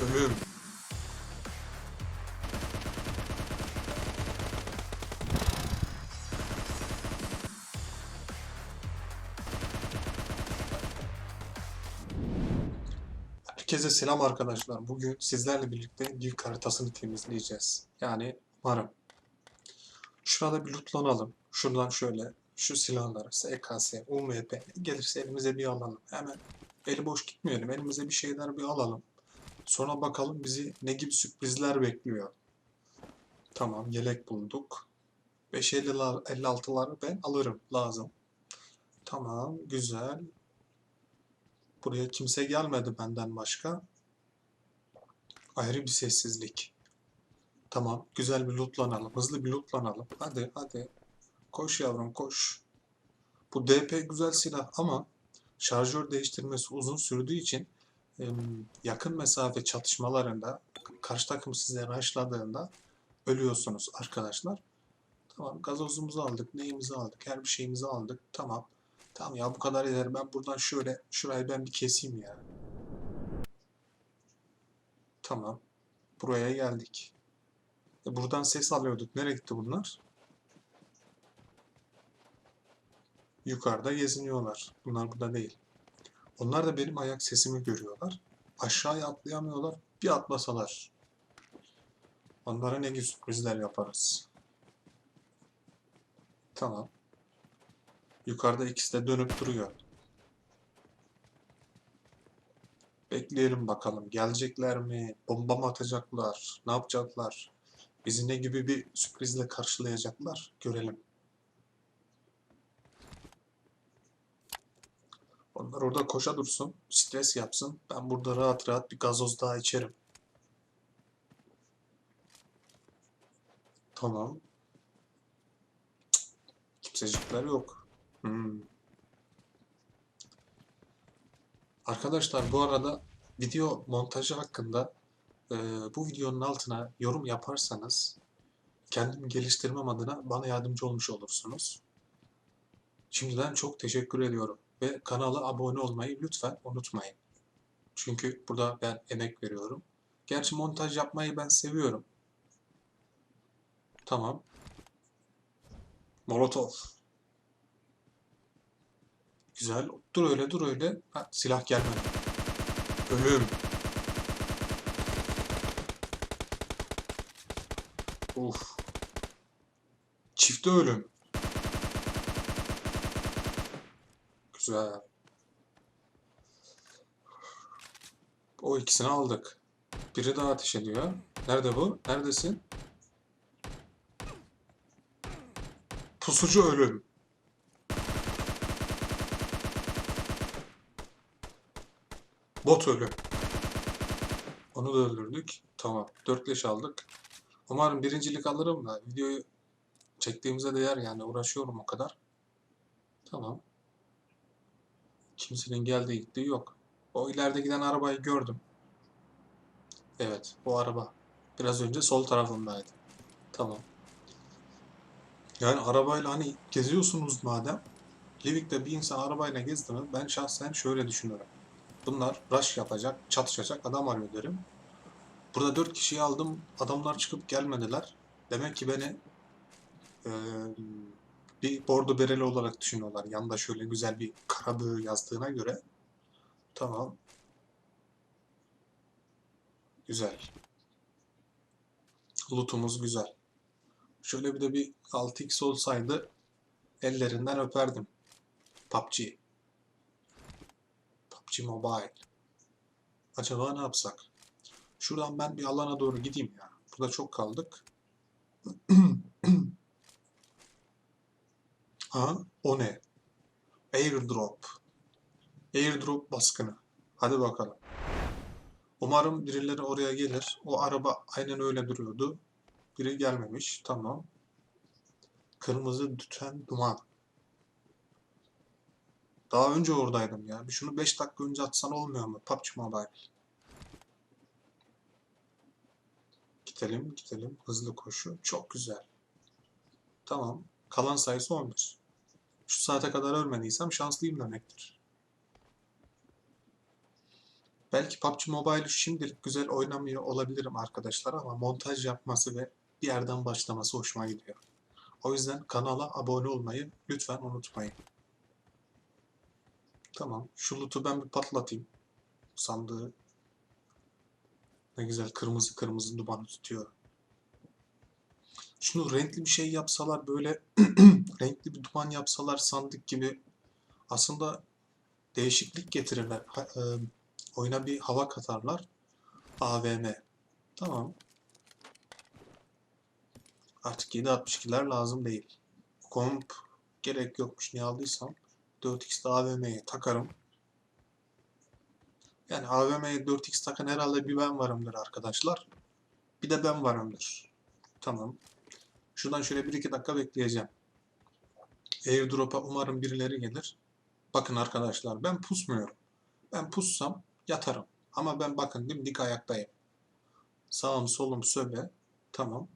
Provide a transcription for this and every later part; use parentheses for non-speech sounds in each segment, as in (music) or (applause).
Ölüm. Herkese selam arkadaşlar. Bugün sizlerle birlikte Div haritasını temizleyeceğiz. Yani umarım. Şurada bir lootlanalım. Şuradan şöyle şu silahları SKS, UMP gelirse elimize bir alalım. Hemen eli boş gitmeyelim. Elimize bir şeyler bir alalım. Sonra bakalım bizi ne gibi sürprizler bekliyor. Tamam yelek bulduk. 556'ları ben alırım lazım. Tamam güzel. Buraya kimse gelmedi benden başka. Ayrı bir sessizlik. Tamam, güzel bir lootlanalım. Hızlı bir lootlanalım. Hadi, hadi. Koş yavrum, koş. Bu DP güzel silah ama şarjör değiştirmesi uzun sürdüğü için yakın mesafe çatışmalarında karşı takım size rushladığında ölüyorsunuz arkadaşlar. Tamam, gazozumuzu aldık, neyimizi aldık, her bir şeyimizi aldık. Tamam. Tamam ya bu kadar yeter. Ben buradan şöyle şurayı ben bir keseyim ya. Tamam. Buraya geldik. E buradan ses alıyorduk. Nereye gitti bunlar? Yukarıda geziniyorlar. Bunlar burada değil. Onlar da benim ayak sesimi görüyorlar. Aşağıya atlayamıyorlar. Bir atlasalar. Onlara ne gibi sürprizler yaparız. Tamam. Yukarıda ikisi de dönüp duruyor. Bekleyelim bakalım. Gelecekler mi? Bomba mı atacaklar? Ne yapacaklar? Bizi ne gibi bir sürprizle karşılayacaklar? Görelim. Onlar orada koşa dursun. Stres yapsın. Ben burada rahat rahat bir gazoz daha içerim. Tamam. Kimsecikler yok. Hmm. Arkadaşlar bu arada video montajı hakkında e, bu videonun altına yorum yaparsanız kendimi geliştirmem adına bana yardımcı olmuş olursunuz. Şimdiden çok teşekkür ediyorum ve kanala abone olmayı lütfen unutmayın. Çünkü burada ben emek veriyorum. Gerçi montaj yapmayı ben seviyorum. Tamam. Molotov. Güzel. Dur öyle dur öyle. Ha, silah gelmedi. Ölüm. Uf. Çifte ölüm. Güzel. O ikisini aldık. Biri daha ateş ediyor. Nerede bu? Neredesin? Pusucu ölüm. Bot ölü. Onu da öldürdük. Tamam. Dört leş aldık. Umarım birincilik alırım da videoyu çektiğimize değer yani uğraşıyorum o kadar. Tamam. Kimsenin geldiği gittiği yok. O ileride giden arabayı gördüm. Evet, o araba. Biraz önce sol tarafındaydı. Tamam. Yani arabayla hani geziyorsunuz madem. Livik'te bir insan arabayla gezdi mi ben şahsen şöyle düşünüyorum. Bunlar rush yapacak, çatışacak adam arıyor derim. Burada dört kişiyi aldım. Adamlar çıkıp gelmediler. Demek ki beni eee, bir bordo bereli olarak düşünüyorlar. Yanında şöyle güzel bir karabığ yazdığına göre. Tamam. Güzel. Lootumuz güzel. Şöyle bir de bir 6x olsaydı ellerinden öperdim. PUBG. PUBG Mobile. Acaba ne yapsak? Şuradan ben bir alana doğru gideyim ya. Burada çok kaldık. (clears throat) Ha, o ne? Airdrop. Airdrop baskını. Hadi bakalım. Umarım birileri oraya gelir. O araba aynen öyle duruyordu. Biri gelmemiş. Tamam. Kırmızı tüten duman. Daha önce oradaydım ya. Bir şunu 5 dakika önce atsan olmuyor mu? PUBG Mobile. Gidelim, gidelim. Hızlı koşu. Çok güzel. Tamam. Kalan sayısı 11. Şu saate kadar ölmediysem şanslıyım demektir. Belki PUBG Mobile'ı şimdilik güzel oynamıyor olabilirim arkadaşlar ama montaj yapması ve bir yerden başlaması hoşuma gidiyor. O yüzden kanala abone olmayı lütfen unutmayın. Tamam. Şu loot'u ben bir patlatayım. Sandığı. Ne güzel kırmızı kırmızı dumanı tutuyor. Şunu renkli bir şey yapsalar böyle (clears throat) renkli bir duman yapsalar sandık gibi aslında değişiklik getirirler. Ha- e, oyuna bir hava katarlar. AVM. Tamam. Artık 7.62'ler lazım değil. Komp gerek yokmuş. Ne aldıysam 4x'de AVM'ye takarım. Yani AVM'ye 4x takan herhalde bir ben varımdır arkadaşlar. Bir de ben varımdır. Tamam. Şuradan şöyle 1-2 dakika bekleyeceğim. Airdrop'a umarım birileri gelir. Bakın arkadaşlar ben pusmuyorum. Ben pussam yatarım. Ama ben bakın dimdik ayaktayım. Sağım solum söbe. Tamam.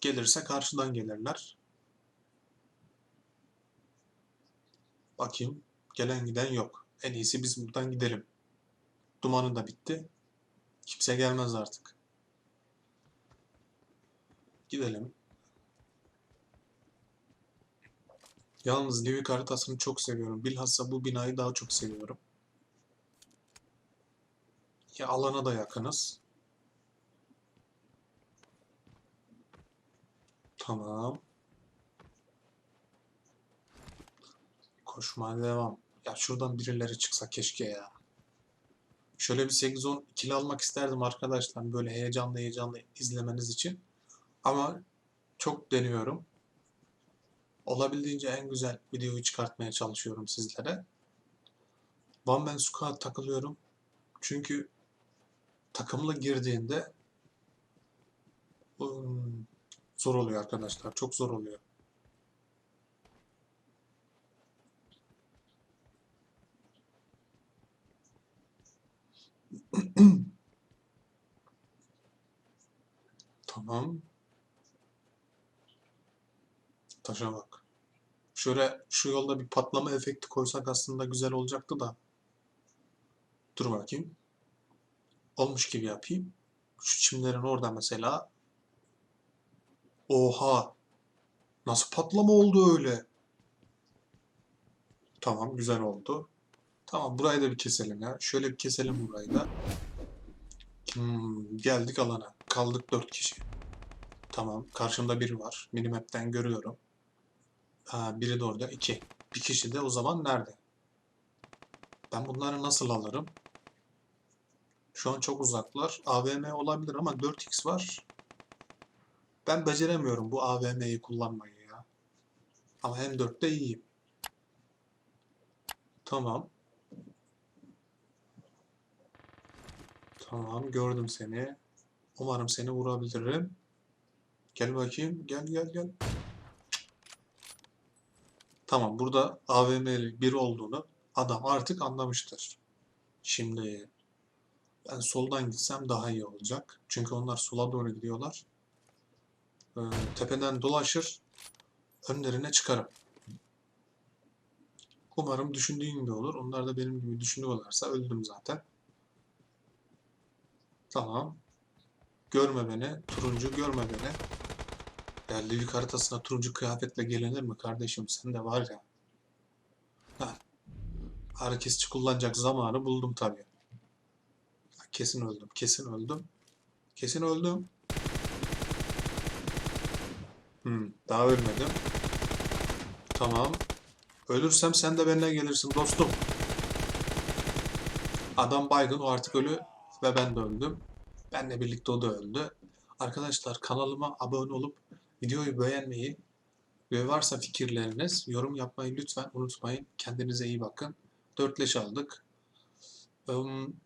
Gelirse karşıdan gelirler. Bakayım. Gelen giden yok. En iyisi biz buradan gidelim. Dumanı da bitti. Kimse gelmez artık. Gidelim. Yalnız Livik haritasını çok seviyorum. Bilhassa bu binayı daha çok seviyorum. Ya alana da yakınız. Tamam. Koşmaya devam. Ya şuradan birileri çıksa keşke ya. Şöyle bir 8-10 ikili almak isterdim arkadaşlar. Böyle heyecanlı heyecanlı izlemeniz için. Ama çok deniyorum. Olabildiğince en güzel videoyu çıkartmaya çalışıyorum sizlere. One Man Squad takılıyorum. Çünkü takımla girdiğinde ım, zor oluyor arkadaşlar. Çok zor oluyor. (clears throat) Tamam. Taşa. Şöyle şu yolda bir patlama efekti koysak aslında güzel olacaktı da. Dur bakayım. Olmuş gibi yapayım. Şu çimlerin orada mesela. Oha! Nasıl patlama oldu öyle? Tamam güzel oldu. Tamam burayı da bir keselim ya. Şöyle bir keselim burayı da. Hmm, geldik alana. Kaldık 4 kişi. Tamam. Karşımda biri var. Minimap'ten görüyorum. Biri de orada. 2. Bir kişi de o zaman nerede? Ben bunları nasıl alırım? Şu an çok uzaklar. AVM olabilir ama 4x var. Ben beceremiyorum bu AVM'yi kullanmayı ya. Ama hem 4'te iyiyim. Tamam. Tamam gördüm seni. Umarım seni vurabilirim. Gel bakayım. Gel gel gel. Tamam burada AVM'li biri olduğunu adam artık anlamıştır. Şimdi ben soldan gitsem daha iyi olacak. Çünkü onlar sola doğru gidiyorlar. Ee, tepeden dolaşır. Önlerine çıkarım. Umarım düşündüğüm gibi olur. Onlar da benim gibi düşünüyorlarsa öldüm zaten. Tamam. Görme beni. Turuncu görme beni. Ya Livik haritasına turuncu kıyafetle gelinir mi kardeşim? Sen de var ya. Ha. Ağrı kesici kullanacak zamanı buldum tabii. Kesin öldüm. Kesin öldüm. Kesin öldüm. Hmm, daha ölmedim. Tamam. Ölürsem sen de benimle gelirsin dostum. Adam baygın o artık ölü ve ben de öldüm. Benle birlikte o da öldü. Arkadaşlar kanalıma abone olup videoyu beğenmeyi ve varsa fikirleriniz yorum yapmayı lütfen unutmayın. Kendinize iyi bakın. 4 leş aldık. Im,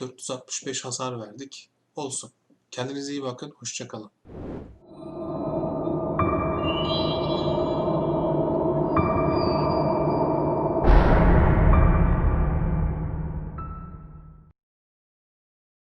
465 hasar verdik. Olsun. Kendinize iyi bakın. Hoşçakalın.